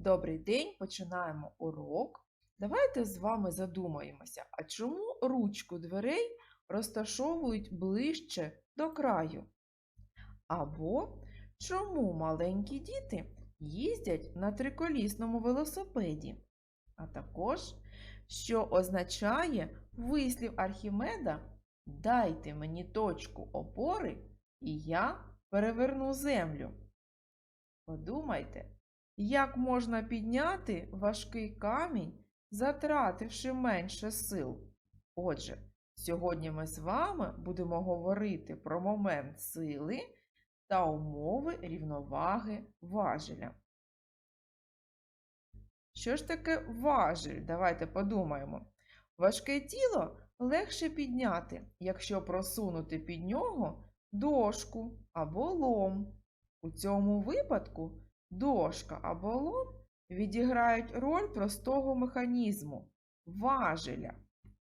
Добрий день, починаємо урок. Давайте з вами задумаємося, а чому ручку дверей розташовують ближче до краю? Або чому маленькі діти їздять на триколісному велосипеді? А також, що означає вислів Архімеда Дайте мені точку опори, і я переверну землю. Подумайте, як можна підняти важкий камінь, затративши менше сил? Отже, сьогодні ми з вами будемо говорити про момент сили та умови рівноваги важеля. Що ж таке важель? Давайте подумаємо. Важке тіло легше підняти, якщо просунути під нього дошку або лом. У цьому випадку дошка або лом відіграють роль простого механізму важеля.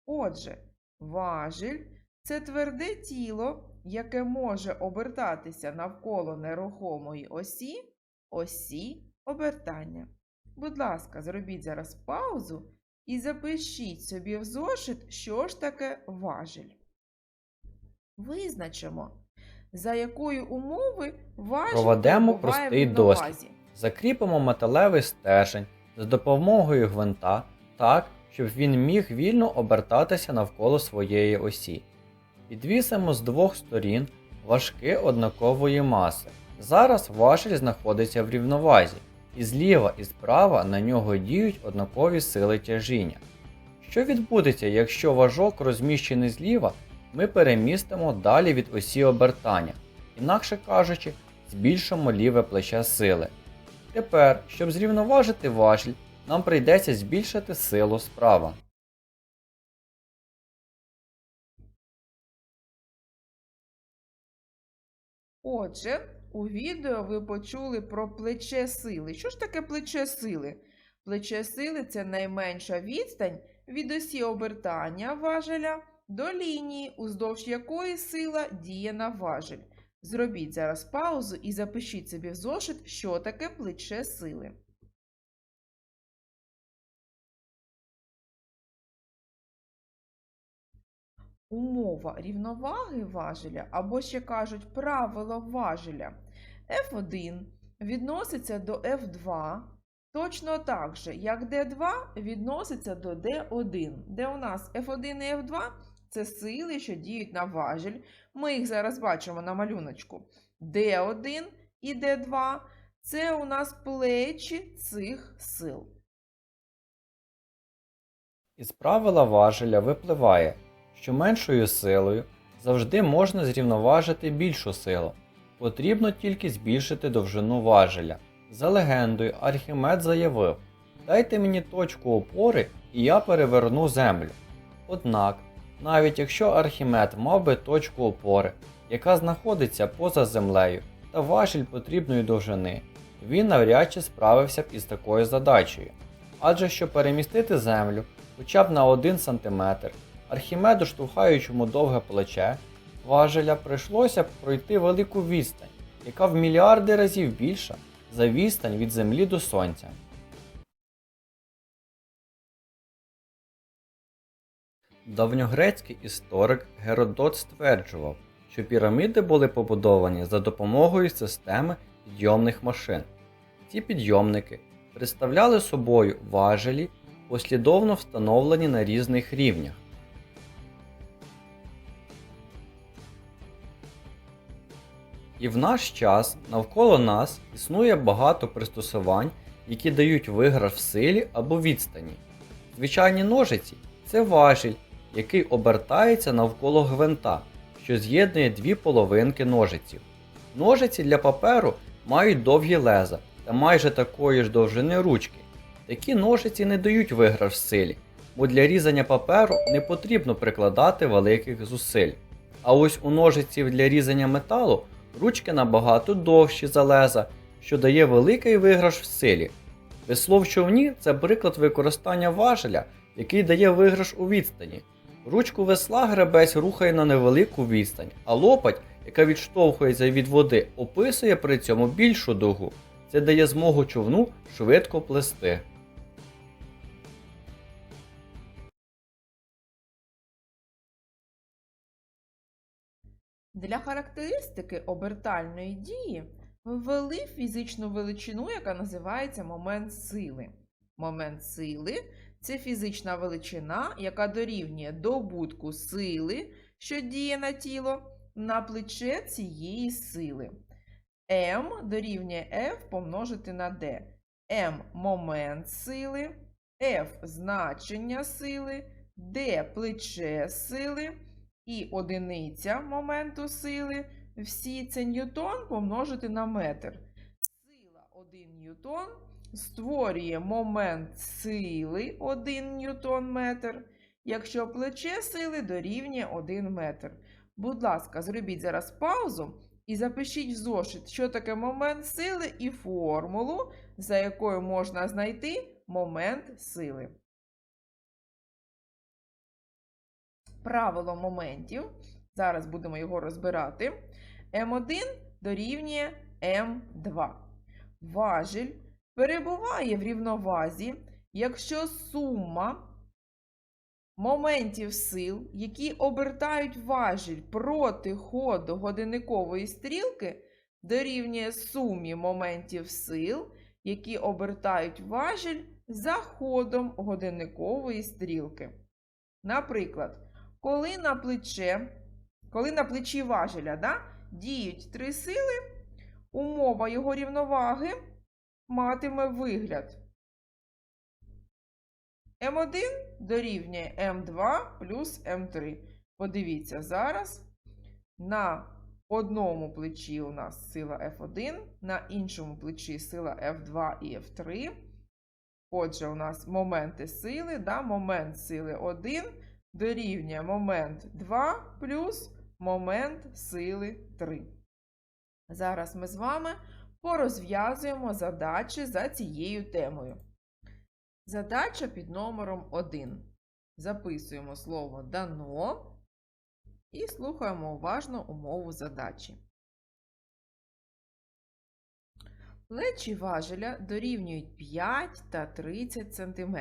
Отже, важель це тверде тіло, яке може обертатися навколо нерухомої осі, осі обертання. Будь ласка, зробіть зараз паузу і запишіть собі в зошит, що ж таке важель. Визначимо, за якої умови важель Проведемо простий рівновазі. Закріпимо металевий стержень за допомогою гвинта так, щоб він міг вільно обертатися навколо своєї осі. Підвісимо з двох сторін важки однакової маси. Зараз важіль знаходиться в рівновазі, і зліва і справа на нього діють однакові сили тяжіння. Що відбудеться, якщо важок розміщений зліва, ми перемістимо далі від осі обертання, інакше кажучи, збільшимо ліве плече сили. Тепер, щоб зрівноважити важіль, нам прийдеться збільшити силу справа. Отже, у відео ви почули про плече сили. Що ж таке плече сили? Плече сили це найменша відстань від осі обертання важеля до лінії, уздовж якої сила діє на важель. Зробіть зараз паузу і запишіть собі в зошит, що таке плече сили. Умова рівноваги важеля, або ще кажуть правило важеля. F1 відноситься до F2 точно так же, як D2 відноситься до D1, де у нас F1 і F2 це сили, що діють на важель. Ми їх зараз бачимо на малюночку. D1 і D2 це у нас плечі цих сил. Із правила важеля випливає, що меншою силою завжди можна зрівноважити більшу силу. Потрібно тільки збільшити довжину важеля. За легендою, Архімед заявив: Дайте мені точку опори, і я переверну землю. Однак, навіть якщо Архімед мав би точку опори, яка знаходиться поза землею, та важіль потрібної довжини, він навряд чи справився б із такою задачею. Адже щоб перемістити землю хоча б на 1 см, Архімеду, штовхаючому довге плече, важеля прийшлося б пройти велику відстань, яка в мільярди разів більша за відстань від Землі до Сонця. Давньогрецький історик Геродот стверджував, що піраміди були побудовані за допомогою системи підйомних машин. Ці підйомники представляли собою важелі, послідовно встановлені на різних рівнях. І в наш час навколо нас існує багато пристосувань, які дають виграш в силі або відстані. Звичайні ножиці це важіль, який обертається навколо гвинта, що з'єднує дві половинки ножиців. Ножиці для паперу мають довгі леза та майже такої ж довжини ручки. Такі ножиці не дають виграш в силі, бо для різання паперу не потрібно прикладати великих зусиль. А ось у ножиців для різання металу ручки набагато довші за леза, що дає великий виграш в силі. Весло в човні це приклад використання важеля, який дає виграш у відстані. Ручку весла гребець рухає на невелику відстань, а лопать, яка відштовхується від води, описує при цьому більшу дугу. Це дає змогу човну швидко плести. Для характеристики обертальної дії ввели фізичну величину, яка називається момент сили. Момент сили це фізична величина, яка дорівнює добутку сили, що діє на тіло, на плече цієї сили. М дорівнює F помножити на D. М момент сили, F значення сили, D плече сили і одиниця моменту сили. Всі це ньютон помножити на метр. Сила 1 ньютон створює момент сили 1 ньютон метр, якщо плече сили дорівнює 1 метр. Будь ласка, зробіть зараз паузу і запишіть в зошит, що таке момент сили і формулу, за якою можна знайти момент сили. Правило моментів. Зараз будемо його розбирати. М1 дорівнює М2. Важіль перебуває в рівновазі, якщо сума моментів сил, які обертають важіль проти ходу годинникової стрілки, дорівнює сумі моментів сил, які обертають важіль за ходом годинникової стрілки. Наприклад, коли на плече, коли на плечі важеля да, діють три сили, умова його рівноваги матиме вигляд. М1 дорівнює М2 плюс М3. Подивіться, зараз на одному плечі у нас сила F1, на іншому плечі сила F2 і F3. Отже, у нас моменти сили, да, момент сили 1 дорівнює момент 2 плюс момент сили 3. Зараз ми з вами порозв'язуємо задачі за цією темою. Задача під номером 1. Записуємо слово дано і слухаємо уважно умову задачі. Плечі важеля дорівнюють 5 та 30 см.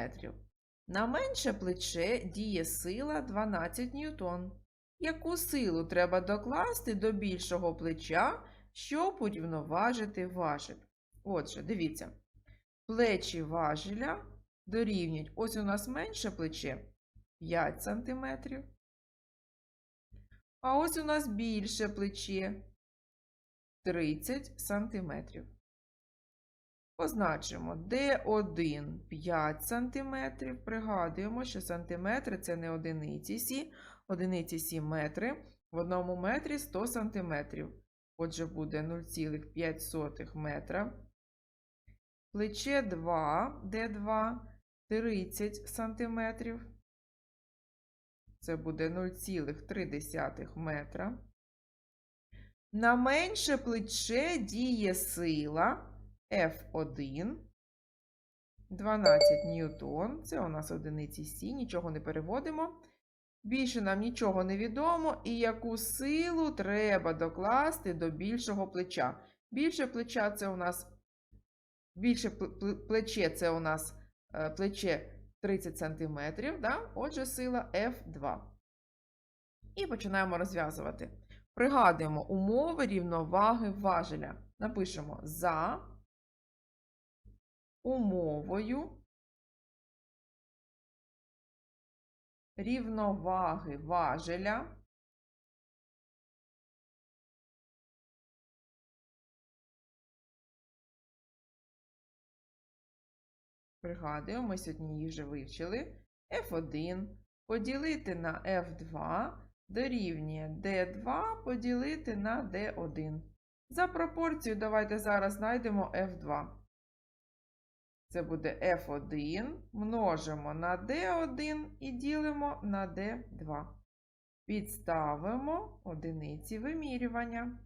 На менше плече діє сила 12 ньютон. Яку силу треба докласти до більшого плеча, щоб урівноважити важель? Отже, дивіться. Плечі важеля дорівнюють. Ось у нас менше плече 5 см. А ось у нас більше плече 30 см. Позначимо D1 5 см. Пригадуємо, що сантиметри це не одиниці сі, одиниці сі метри. В одному метрі 100 см. Отже, буде 0,5 метра. Плече 2, D2 30 см. Це буде 0,3 метра. На менше плече діє сила. F1 12 ньютон. Це у нас одиниці Сі, нічого не переводимо. Більше нам нічого не відомо, і яку силу треба докласти до більшого плеча. Більше плеча це у нас більше плече це у нас е, плече 30 см. Да? Отже, сила F2. І починаємо розв'язувати. Пригадуємо умови рівноваги важеля. Напишемо за умовою рівноваги важеля Пригадуємо, ми сьогодні її вже вивчили. F1 поділити на F2 дорівнює D2 поділити на D1. За пропорцію давайте зараз знайдемо F2. Це буде F1, множимо на D1 і ділимо на D2. Підставимо одиниці вимірювання.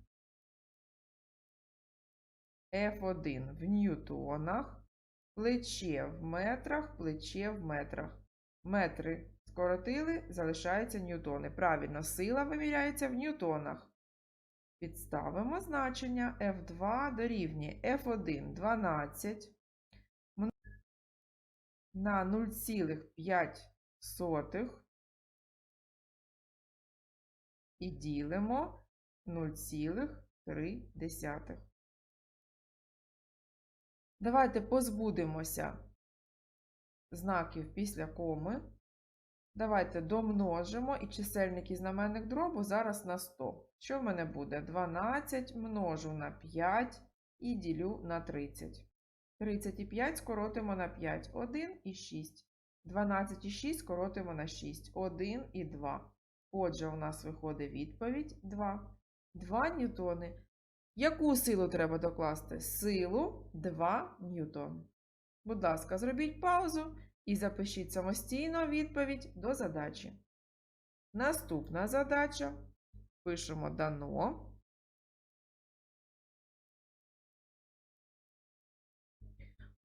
F1 в ньютонах, плече в метрах, плече в метрах. Метри скоротили, залишаються ньютони. Правильно, сила виміряється в ньютонах. Підставимо значення F2 дорівнює F1 12 м- на 0,5 і ділимо 0,3. Давайте позбудемося знаків після коми. Давайте домножимо і чисельник і знаменник дробу зараз на 100. Що в мене буде? 12 множу на 5 і ділю на 30. 35 скоротимо на 5. 1 і 6. 12 і 6 скоротимо на 6. 1 і 2. Отже, у нас виходить відповідь 2. 2 ньютони. Яку силу треба докласти? Силу 2 ньютон. Будь ласка, зробіть паузу і запишіть самостійно відповідь до задачі. Наступна задача. Пишемо дано.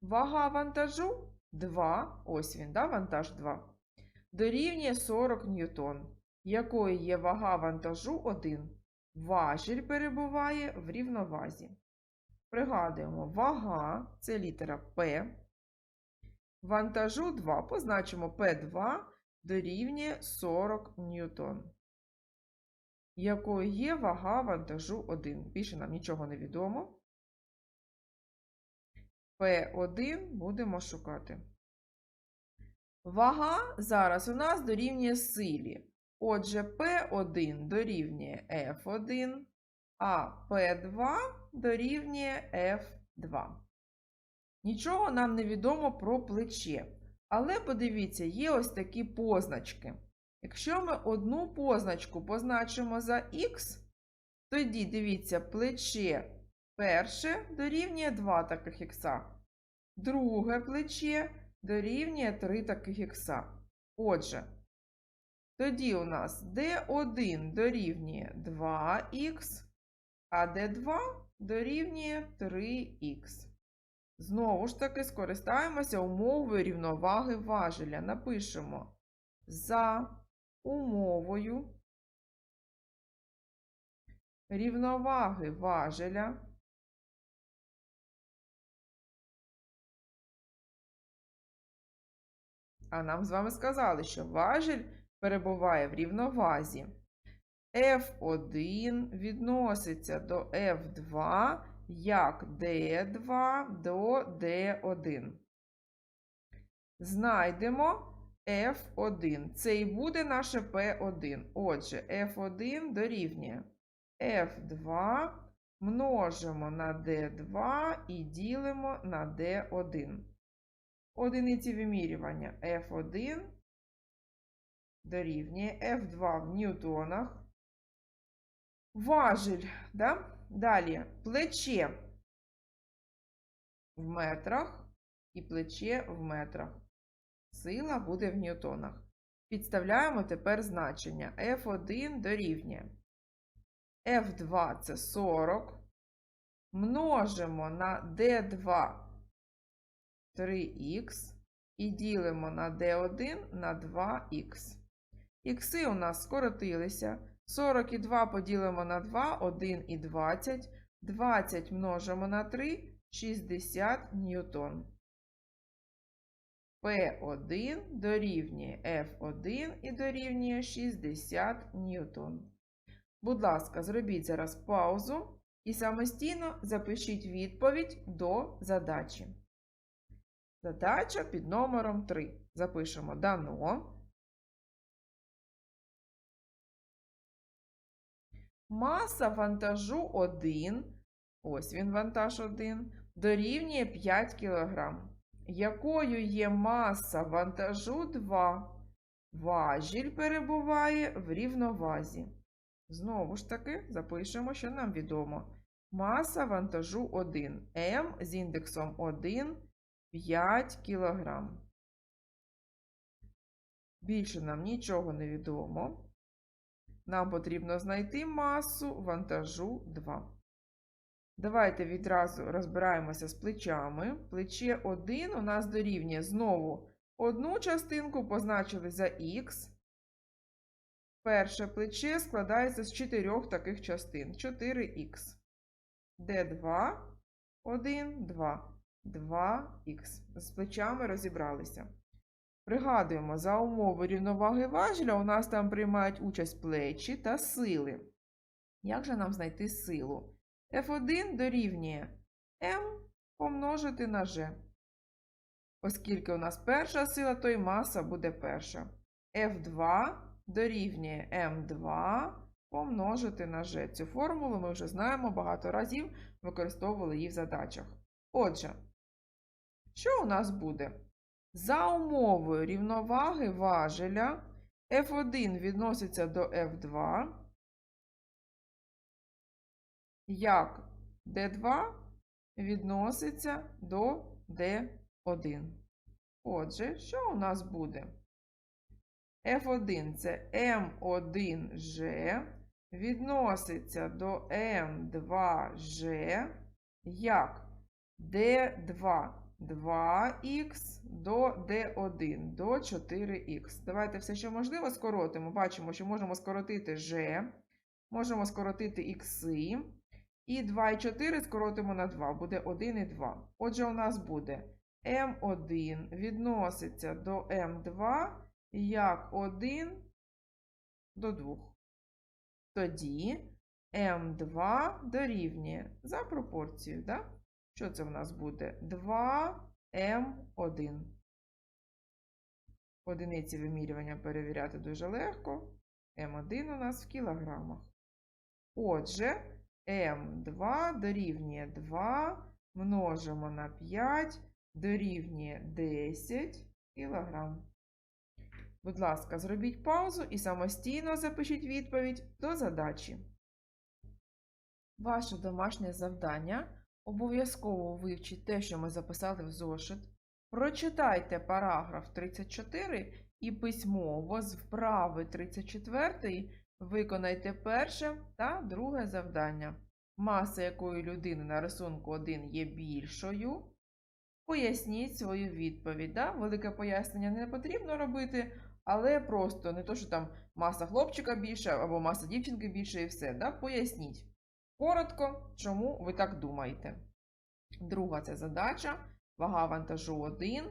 Вага вантажу 2. Ось він, да, вантаж 2. Дорівнює 40 ньютон. Якою є вага вантажу 1? Важіль перебуває в рівновазі. Пригадуємо, вага це літера П. Вантажу 2 позначимо P2 дорівнює 40 ньютон. Якою є вага вантажу 1? Більше нам нічого не відомо. P1 будемо шукати. Вага зараз у нас дорівнює силі. Отже, P1 дорівнює F1, а P2 дорівнює F2. Нічого нам не відомо про плече. Але подивіться, є ось такі позначки. Якщо ми одну позначку позначимо за Х, тоді дивіться, плече перше дорівнює 2 таких ікса. Друге плече дорівнює 3 таких ікса. Отже, тоді у нас D1 дорівнює 2х, а D2 дорівнює 3х. Знову ж таки, скористаємося умовою рівноваги важеля. Напишемо за умовою рівноваги важеля. А нам з вами сказали, що важель перебуває в рівновазі. F1 відноситься до F2 як D2 до D1. Знайдемо F1. Це і буде наше P1. Отже, F1 дорівнює F2 множимо на D2 і ділимо на D1. Одиниці вимірювання F1 дорівнює F2 в ньютонах. Важіль, да? Далі плече в метрах і плече в метрах. Сила буде в ньютонах. Підставляємо тепер значення F1 дорівнює. F2 це 40. Множимо на D2 3х і ділимо на D1 на 2х. Ікси у нас скоротилися. 42 поділимо на 2, 1 і 20. 20 множимо на 3, 60 ньютон. P1 дорівнює F1 і дорівнює 60 ньютон. Будь ласка, зробіть зараз паузу і самостійно запишіть відповідь до задачі. Задача під номером 3. Запишемо дано. Маса вантажу 1, ось він вантаж 1, дорівнює 5 кг. Якою є маса вантажу 2? Важіль перебуває в рівновазі. Знову ж таки, запишемо, що нам відомо. Маса вантажу 1. М з індексом 1 5 кг. Більше нам нічого не відомо. Нам потрібно знайти масу вантажу 2. Давайте відразу розбираємося з плечами. Плече 1 у нас дорівнює знову одну частинку позначили за х. перше плече складається з чотирьох таких частин. 4х. Д2, 1, 2. 2х. З плечами розібралися. Пригадуємо, за умови рівноваги важеля у нас там приймають участь плечі та сили. Як же нам знайти силу? F1 дорівнює m помножити на g. Оскільки у нас перша сила, то й маса буде перша. F2 дорівнює m2 помножити на g. Цю формулу ми вже знаємо багато разів, використовували її в задачах. Отже, що у нас буде? За умовою рівноваги важеля F1 відноситься до F2, як D2 відноситься до D1. Отже, що у нас буде? F1 це M1G відноситься до M2G як D2 2х до D1 до 4х. Давайте все, що можливо, скоротимо. Бачимо, що можемо скоротити G, можемо скоротити ікси. І 2 і 4 скоротимо на 2, буде 1 і 2. Отже, у нас буде m1 відноситься до m2 як 1 до 2. Тоді m2 дорівнює за пропорцією, да? Що це в нас буде? 2m1. Одиниці вимірювання перевіряти дуже легко. М1 у нас в кілограмах. Отже, М2 дорівнює 2 множимо на 5 дорівнює 10 кілограм. Будь ласка, зробіть паузу і самостійно запишіть відповідь до задачі. Ваше домашнє завдання обов'язково вивчіть те, що ми записали в зошит. Прочитайте параграф 34 і письмово з вправи 34 виконайте перше та друге завдання. Маса якої людини на рисунку 1 є більшою. Поясніть свою відповідь. Да? Велике пояснення не потрібно робити, але просто не то, що там маса хлопчика більше або маса дівчинки більше і все. Да? Поясніть. Коротко, чому ви так думаєте. Друга це задача. Вага вантажу 1,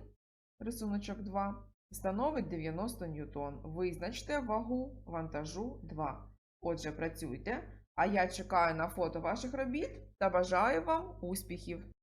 рисуночок 2, становить 90 ньютон. Визначте вагу вантажу 2. Отже, працюйте. А я чекаю на фото ваших робіт та бажаю вам успіхів!